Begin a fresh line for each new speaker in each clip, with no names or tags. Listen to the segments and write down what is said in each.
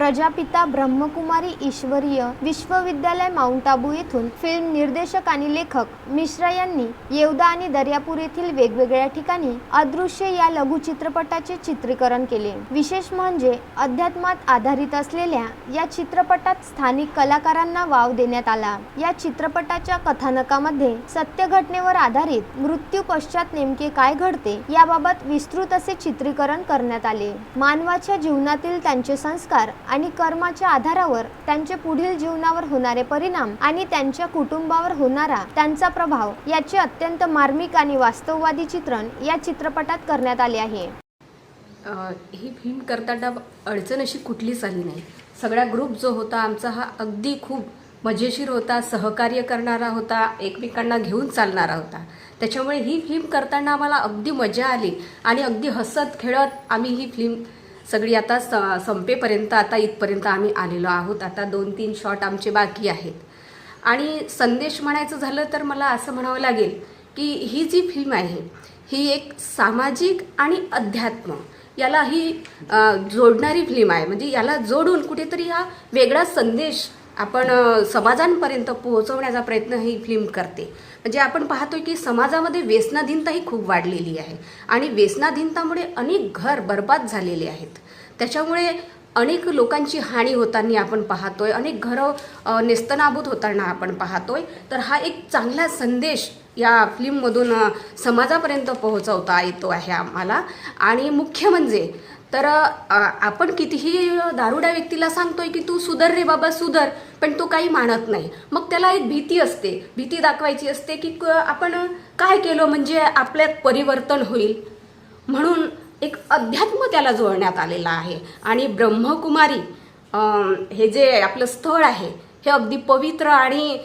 प्रजापिता ब्रह्मकुमारी ईश्वरीय विश्वविद्यालय माउंट आबू येथून फिल्म निर्देशक आणि लेखक मिश्रा यांनी येवदा आणि दर्यापूर येथील वेगवेगळ्या ठिकाणी अदृश्य या लघुचित्रपटाचे चित्रीकरण केले. विशेष म्हणजे अध्यात्मात आधारित असलेल्या या चित्रपटात स्थानिक कलाकारांना वाव देण्यात आला. या चित्रपटाच्या कथानकामध्ये सत्य घटनेवर आधारित मृत्यू पश्चात नेमके काय घडते याबाबत विस्तृत असे चित्रीकरण करण्यात आले. मानवाच्या जीवनातील त्यांचे संस्कार आणि कर्माच्या आधारावर त्यांचे पुढील जीवनावर होणारे परिणाम आणि त्यांच्या कुटुंबावर होणारा त्यांचा प्रभाव याचे अत्यंत मार्मिक आणि वास्तववादी चित्रण या चित्रपटात करण्यात आले आहे.
ही फिल्म करताना अडचण अशी कुठलीच आली नाही. सगळा ग्रुप जो होता आमचा हा अगदी खूप मजेशीर होता सहकार्य करणारा होता एकमेकांना घेऊन चालणारा होता. त्याच्यामुळे ही फिल्म करताना आम्हाला अगदी मजा आली आणि अगदी हसत खेळत आम्ही ही फिल्म सगळी आता स संपेपर्यंत आता इथपर्यंत आम्ही आलेलो आहोत. आता दोन तीन शॉट आमचे बाकी आहेत. आणि संदेश म्हणायचं झालं तर मला असं म्हणावं लागेल की ही जी फिल्म आहे ही एक सामाजिक आणि अध्यात्म याला ही जोडणारी फिल्म आहे. म्हणजे याला जोडून कुठेतरी हा वेगळा संदेश आपण समाजांपर्यंत पोहोचवण्याचा प्रयत्न ही फिल्म करते. म्हणजे आपण पाहतो की समाजामध्ये व्यसनाधीनता ही खूप वाढलेली आहे. आणि व्यसनाधीनतामुळे अनेक घर बर्बाद झालेले आहेत. त्याच्यामुळे अनेक लोकांची हानी होताना आपण पाहतोय. अनेक घरं नेस्तनाभूत नेस्तनाबूत होताना आपण पाहतोय. तर हा एक चांगला संदेश या फिल्ममधून समाजापर्यंत पोहोचवता येतो आहे आम्हाला. आणि मुख्य म्हणजे तर आपण कितीही दारुड्या व्यक्तीला सांगतोय की तू सुधर रे बाबा सुधर पण तो काही मानत नाही. मग त्याला एक भीती असते. भीती दाखवायची असते की क- आपण काय केलं म्हणजे आपल्यात परिवर्तन होईल? म्हणून एक अध्यात्म त्याला जोडण्यात आलेला आहे. आणि ब्रह्मकुमारी हे जे आपलं स्थळ आहे हे अगदी पवित्र आणि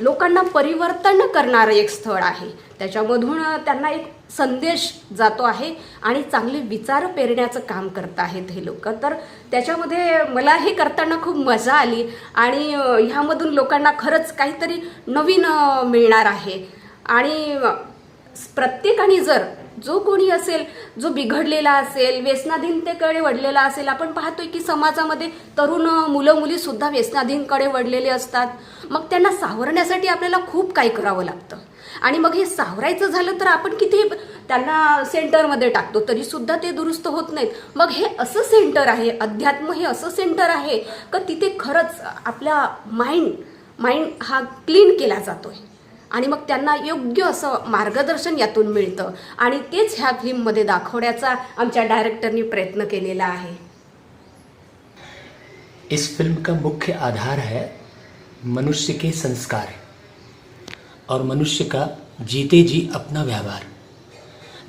लोकांना परिवर्तन करणारं एक स्थळ आहे. त्याच्यामधून त्यांना एक संदेश जातो आहे आणि चांगले विचार पेरण्याचं काम करत आहेत हे लोक. तर त्याच्यामध्ये मला हे करताना खूप मजा आली आणि ह्यामधून लोकांना खरंच काहीतरी नवीन मिळणार आहे. आणि प्रत्येकाने जर जो कोणी असेल जो बिघडलेला असेल व्यसनाधीनतेकडे वडलेला असेल आपण पाहतोय की समाजामध्ये तरुण मुलं मुली सुद्धा व्यसनाधीनकडे वडलेले असतात. मग त्यांना सावरण्यासाठी आपल्याला खूप काही करावं लागतं? आणि मग हे सावरायचं झालं तर आपण किती त्यांना सेंटरमध्ये टाकतो तरी सुद्धा ते दुरुस्त होत नाहीत. मग हे असं सेंटर आहे अध्यात्म हे असं सेंटर आहे का तिथे खरंच आपला माइंड माइंड हा क्लीन केला जातोय? आणि मग त्यांना योग्य असं मार्गदर्शन यातून मिळतं. आणि तेच ह्या फिल्ममध्ये दाखवण्याचा आमच्या डायरेक्टरनी प्रयत्न केलेला आहे.
इस फ़िल्म का मुख्य आधार है मनुष्य के संस्कार और मनुष्य का जीते जी अपना व्यवहार।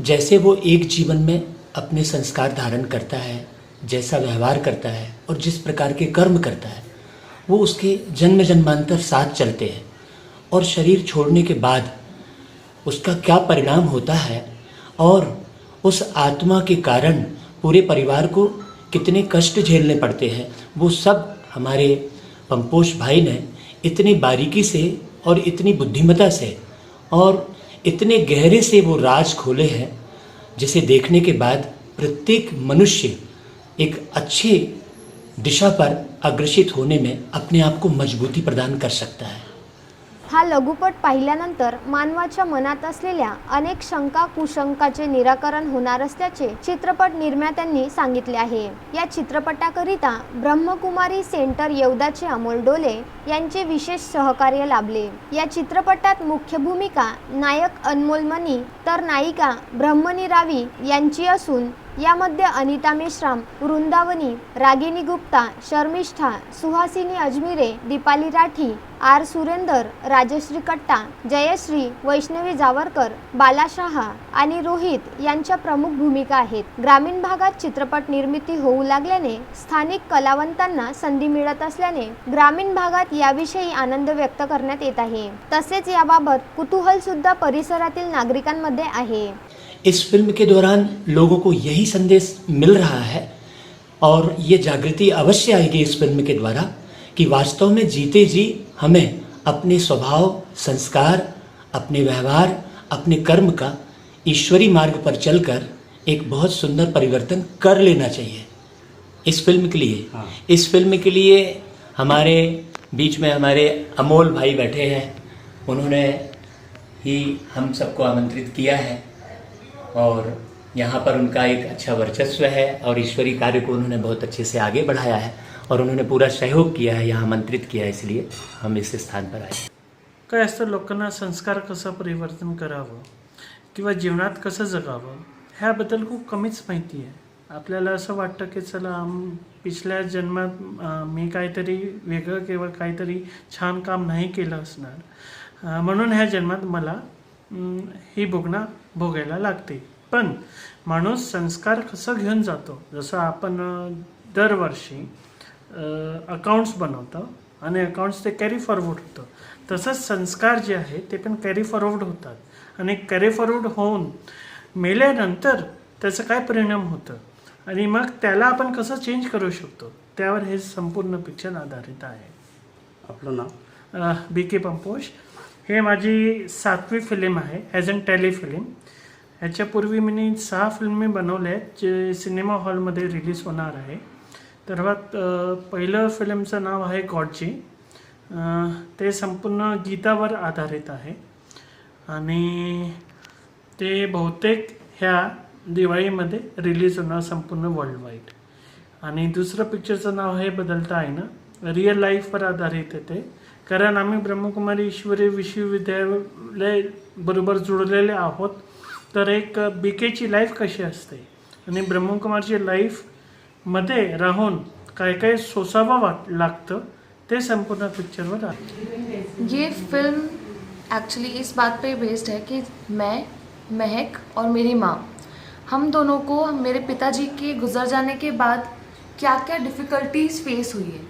जैसे वो एक जीवन में अपने संस्कार धारण करता है, जैसा व्यवहार करता है और जिस प्रकार के कर्म करता है, वो उसके जन्म जन्मांतर साथ चलते हैं। और शरीर छोड़ने के बाद उसका क्या परिणाम होता है और उस आत्मा के कारण पूरे परिवार को कितने कष्ट झेलने पड़ते हैं, वो सब हमारे पंपोश भाई ने इतनी बारीकी से और इतनी बुद्धिमता से और इतने गहरे से वो राज खोले हैं, जिसे देखने के बाद प्रत्येक मनुष्य एक अच्छी दिशा पर अग्रसित होने में अपने आप को मजबूती प्रदान कर सकता है।
हा लघुपट पाहिल्यानंतर मानवाच्या मनात असलेल्या अनेक शंका कुशंकाचे निराकरण होणार असल्याचे चित्रपट निर्मात्यांनी सांगितले आहे. या चित्रपटाकरिता ब्रह्मकुमारी सेंटर येवदाचे अमोल डोले यांचे विशेष सहकार्य लाभले. या चित्रपटात मुख्य भूमिका नायक अनमोल मनी तर नायिका ब्रह्मणी रावी यांची असून यामध्ये अनिता मेश्राम वृंदावनी रागिनी गुप्ता शर्मिष्ठा सुहासिनी अजमिरे दीपाली राठी आर सुरेंदर राजश्री कट्टा जयश्री वैष्णवी जावरकर बाला शहा आणि रोहित यांच्या प्रमुख भूमिका आहेत. ग्रामीण भागात चित्रपट निर्मिती होऊ लागल्याने स्थानिक कलावंतांना संधी मिळत असल्याने ग्रामीण भागात याविषयी आनंद व्यक्त करण्यात येत आहे. तसेच याबाबत कुतूहल सुद्धा परिसरातील नागरिकांमध्ये आहे.
इस फ़िल्म के दौरान लोगों को यही संदेश मिल रहा है और ये जागृति अवश्य आएगी इस फ़िल्म के द्वारा कि वास्तव में जीते जी हमें अपने स्वभाव संस्कार अपने व्यवहार अपने कर्म का ईश्वरी मार्ग पर चलकर एक बहुत सुंदर परिवर्तन कर लेना चाहिए। इस फ़िल्म के लिए।
हाँ।
इस फ़िल्म के लिए हमारे बीच में हमारे अमोल भाई बैठे हैं। उन्होंने ही हम सबको आमंत्रित किया है। और यहाँ पर उनका एक अच्छा वर्चस्व है और ईश्वरीय कार्य को उन्होंने बहुत अच्छे से आगे बढ़ाया है और उन्होंने पूरा सहयोग किया है यहाँ आमंत्रित किया है इसलिए हम इस स्थान पर आए
काय असतं लोकांना संस्कार कसं परिवर्तन करावं किंवा जीवनात कसं जगावं ह्याबद्दल खूप कमीच माहिती आहे. आपल्याला असं वाटतं की चला आम पिछल्या जन्मात मी काहीतरी वेगळं किंवा काहीतरी छान काम नाही केलं असणार. म्हणून ह्या जन्मात मला ही भोगणा भोगायला लागते. पण माणूस संस्कार कसं घेऊन जातो? जसं आपण दरवर्षी अकाउंट्स बनवतं आणि अकाउंट्स ते कॅरी फॉरवर्ड होतं. तसंच संस्कार जे आहे ते पण कॅरी फॉरवर्ड होतात. आणि कॅरी फॉरवर्ड होऊन मेल्यानंतर त्याचं काय परिणाम होतं? आणि मग त्याला आपण कसं चेंज करू शकतो? त्यावर हे संपूर्ण पिक्चर आधारित आहे.
आपलं नाव?
बी के पंपोश हे माझी सातवी फिल्म आहे ॲज अन टेलिफिल्म ह्याच्यापूर्वी मी सहा फिल्मी बनवल्या आहेत जे सिनेमा हॉलमध्ये रिलीज होणार आहे. तर पहिलं फिल्मचं नाव आहे गॉडजी ते संपूर्ण गीतावर आधारित आहे. आणि ते बहुतेक ह्या दिवाळीमध्ये रिलीज होणार संपूर्ण वर्ल्ड वाईड आणि दुसरं पिक्चरचं नाव आहे बदलता आहे ना. रिअल लाईफवर आधारित आहे ते. कारण आम्ही ब्रह्मकुमारी ईश्वरी विश्वविद्यालय बरोबर जुळलेले आहोत. तर एक बी केची लाईफ कशी असते? आणि ब्रह्मकुमारची लाईफमध्ये राहून काय काय सोसावं वाट लागतं ते संपूर्ण पिक्चरवर आहे
ये फिल्म एक्चुअली इस बात पे बेस्ड है कि मैं महक और मेरी माँ हम दोनों को मेरे पिताजी के गुजर जाने के बाद क्या क्या डिफ़िकल्टीज फेस हुई है?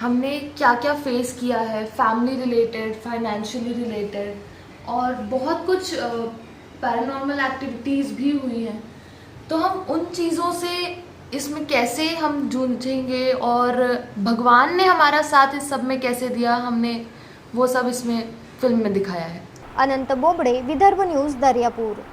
हमने क्या क्या फेस किया है फैमिली रिलेटेड फाइनेंशियली रिलेटेड और बहुत कुछ पैरानॉर्मल एक्टिविटीज़ भी हुई हैं। तो हम उन चीज़ों से इसमें कैसे हम जूझेंगे और भगवान ने हमारा साथ इस सब में कैसे दिया, हमने वो सब इसमें फ़िल्म में दिखाया है।
अनंत बोबडे, विदर्भ न्यूज़ दर्यापूर।